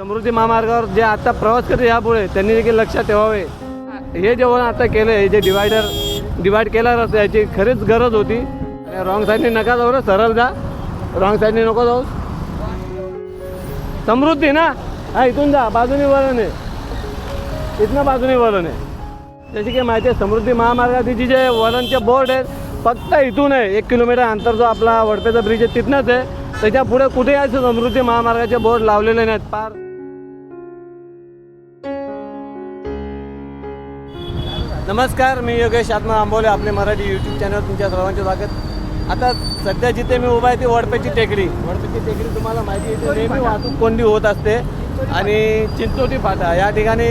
समृद्धी महामार्गावर जे आता प्रवास करते यापुढे त्यांनी देखील लक्षात ठेवावे. हे जेवण आता केलं हे जे डिवायडर डिवाईड केला रस्ता याची खरीच गरज होती. रॉंग साईडने नका जाऊ रे सरळ जा. रॉंग साईडने नको जाऊ. समृद्धी ना? हा इथून जा बाजूने वळण. आहे इथनं बाजूने वळण. आहे जशी की माहिती आहे समृद्धी महामार्गाची जे वळणचे बोर्ड आहेत फक्त इथून आहे. एक किलोमीटर अंतर जो आपला वडपेचा ब्रिज आहे तिथनंच आहे. त्याच्या पुढे कुठे यायचं समृद्धी महामार्गाचे बोर्ड लावलेले नाहीत? पार नमस्कार मी योगेश आत्मा आंबोले आपले मराठी यूट्यूब चॅनल तुमच्या सर्वांचे स्वागत. आता सध्या जिथे मी उभा आहे ती वडपेची टेकडी. वडपेची टेकडी तुम्हाला माहिती आहे नेहमी वाहतूक कोंडी होत असते. आणि चिंचोटी फाटा या ठिकाणी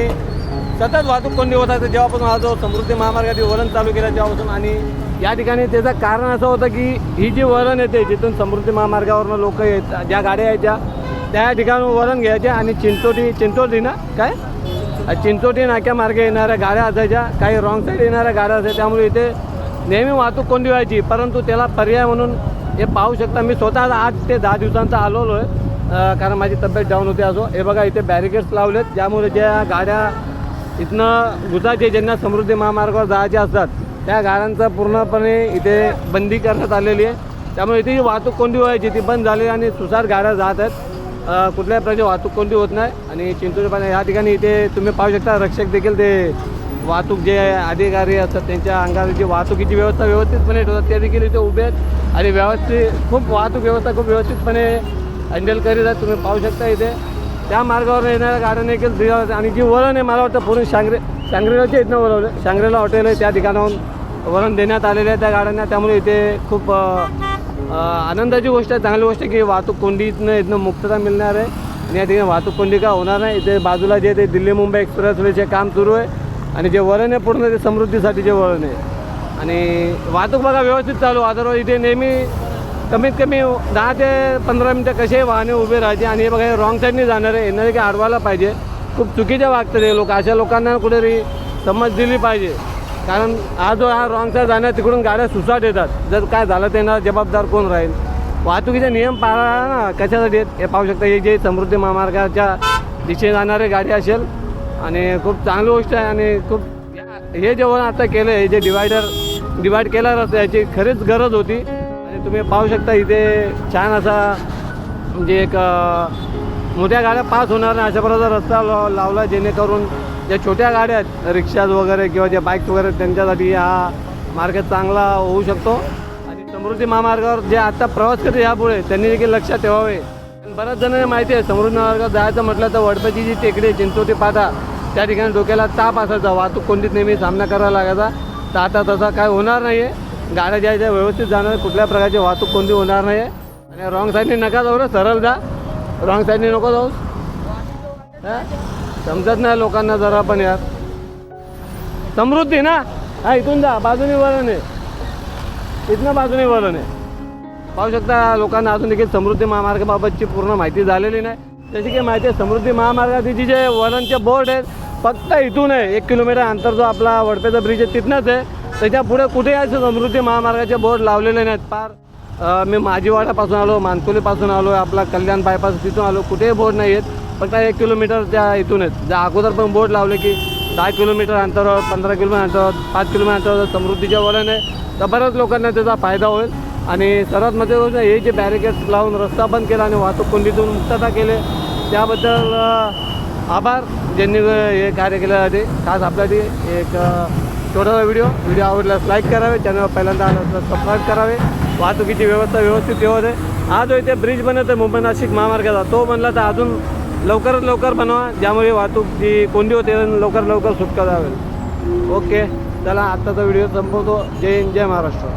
सतत वाहतूक कोंडी होत असते. जेव्हापासून हा जो समृद्धी महामार्गाचे वळण चालू केलं तेव्हापासून आणि या ठिकाणी त्याचं कारण असं होतं की ही जी वळण येते जिथून समृद्धी महामार्गावरनं लोक येत ज्या गाड्या यायच्या त्या ठिकाणी वळण घ्यायच्या आणि चिंचोटी चिंचोटी ना काय? चिंचोटी नाक्यामार्गे येणाऱ्या गाड्या असायच्या. काही रॉंग साईड येणाऱ्या गाड्या असायच्या. त्यामुळे इथे नेहमी वाहतूक कोंडी व्हायची. परंतु त्याला पर्याय म्हणून हे पाहू शकता. मी स्वतः आठ ते दहा दिवसांचा आलेलो आहे कारण माझी तब्येत डाऊन होते असो. हे बघा इथे बॅरिकेड्स लावलेत. ज्यामुळे ज्या गाड्या इथनं गुजराचे ज्यांना समृद्धी महामार्गावर जायचे असतात त्या गाड्यांचा पूर्णपणे इथे बंदी करण्यात आलेली आहे. त्यामुळे इथे जी वाहतूक कोंडी व्हायची ती बंद झाली आणि सुसार गाड्या जात आहेत. कुठल्याही प्रकारची वाहतूक कोणती होत नाही. आणि चिंचोली पाण्या या ठिकाणी इथे तुम्ही पाहू शकता रक्षक देखील ते वाहतूक जे अधिकारी असतात त्यांच्या अंगावर जी वाहतुकीची व्यवस्था व्यवस्थितपणे ठेवतात ते देखील इथे उभे आहेत. आणि व्यवस्थित खूप वाहतूक व्यवस्था खूप व्यवस्थितपणे हँडल करीत आहेत तुम्ही पाहू शकता इथे. त्या मार्गावर येणाऱ्या गाड्या देखील दिल्या आणि जी वळण आहे मला वाटतं पूर्ण शांग्रे शांग्रेलाच्या इथनं वळवलं? शांग्रेला हॉटेल आहे त्या ठिकाणाहून वळण देण्यात आलेलं आहे त्या गाड्यांना. त्यामुळे इथे खूप आनंदाची गोष्ट आहे चांगली गोष्ट आहे की वाहतूक कोंडीतनं इथनं मुक्तता मिळणार आहे आणि या ठिकाणी वाहतूक कोंडी का होणार नाही. इथे बाजूला जे ते दिल्ली मुंबई एक्सप्रेसवेचे काम सुरू आहे आणि जे वळण आहे पूर्ण ते समृद्धीसाठी जे वळण आहे. आणि वाहतूक बघा व्यवस्थित चालू. अदरवाईज इथे नेहमी कमीत कमी दहा ते पंधरा मिनटं कसे वाहने उभे राहायचे आणि हे बघा हे रॉंग साईडने जाणार आहे. येणारे की आडवायला पाहिजे. खूप चुकीचे वागतात हे लोक. अशा लोकांना कुठेतरी समज दिली पाहिजे. कारण हा जो हा रॉंग साईड जाण्या तिकडून गाड्या सुसाट येतात. जर काय झालं ते ना जबाबदार कोण राहील? वाहतुकीचे नियम पाळा ना कशासाठी हे पाहू शकता हे जे समृद्धी महामार्गाच्या दिशेने जाणारे गाडी असेल आणि खूप चांगली गोष्ट आहे आणि खूप हे जेवण आता केलं हे जे डिवायडर डिवाईड केला रस्ता याची खरीच गरज होती. आणि तुम्ही पाहू शकता इथे छान असा म्हणजे एक मोठ्या गाड्या पास होणार नाही अशा प्रकारचा रस्ता लाव- लावला जेणेकरून ज्या छोट्या गाड्या आहेत रिक्षाज वगैरे किंवा ज्या बाईक्स वगैरे त्यांच्यासाठी हा मार्ग चांगला होऊ शकतो. आणि समृद्धी महामार्गावर जे आता प्रवास करते यापुढे त्यांनी देखील लक्षात ठेवावे. बऱ्याच जणांना माहिती आहे समृद्धी महामार्गावर जायचं म्हटलं तर वडपची जी टेकडी चिंचोटी पाता त्या ठिकाणी डोक्याला ताप असायचा. वाहतूक कोणतीच नेहमी सामना करावा लागायचा. तर आता तसा काय होणार नाही आहे गाड्या ज्या ज्या व्यवस्थित जाणार कुठल्या प्रकारची वाहतूक कोणती होणार नाही आहे आणि रॉंग साईडने नका जाऊ ना सरळ जा. रॉंग साईडने नको जाऊ हा? समजत नाही लोकांना जरा पण यार. समृद्धी ना? हा इथून जा बाजूने वळण आहे. इथनं बाजूने वळण आहे. पाहू शकता लोकांना अजून देखील समृद्धी महामार्गाबाबतची पूर्ण माहिती झालेली नाही. जशी की माहिती आहे समृद्धी महामार्गाची जे वळणचे बोर्ड आहेत फक्त इथून आहे. एक किलोमीटर अंतर जो आपला वडपेचा ब्रिज आहे तिथनंच आहे. त्याच्या पुढे कुठे यायचं समृद्धी महामार्गाचे बोर्ड लावलेले नाहीत. पार मी माझीवाड्यापासून आलो मानकोलीपासून आलो आपला कल्याण बायपास तिथून आलो कुठेही बोर्ड नाही आहेत फक्त एक किलोमीटर त्या इथून आहेत. ज्या अगोदर पण बोर्ड लावले की दहा किलोमीटर अंतरावर पंधरा किलोमीटर अंतरावर पाच किलोमीटर अंतरावर समृद्धीच्या वळण आहे तर बऱ्याच लोकांना त्याचा फायदा होईल. आणि सर्वात महत्त्वाची म्हणजे हे जे बॅरिकेड्स लावून रस्ता बंद केला आणि वाहतूक कोंडीतून मुक्तता केले त्याबद्दल आभार. ज्यांनी हे कार्य केलं ते. खास आपल्यासाठी एक छोटासा व्हिडिओ. व्हिडिओ आवडल्यास लाईक करावे चॅनल पहिल्यांदा आला तर सबस्क्राईब करावे. वाहतुकीची व्यवस्था व्यवस्थित ठेवत आहे. हा जो इथे ब्रिज बनत आहे मुंबई नाशिक महामार्गाचा. तो बनला तर अजून लवकरात लवकर बनवा ज्यामुळे वाहतूक जी कोंडी होते लवकर लवकर सुटका जावेल. ओके चला आत्ताचा व्हिडिओ संपवतो. जय हिंद जय महाराष्ट्र.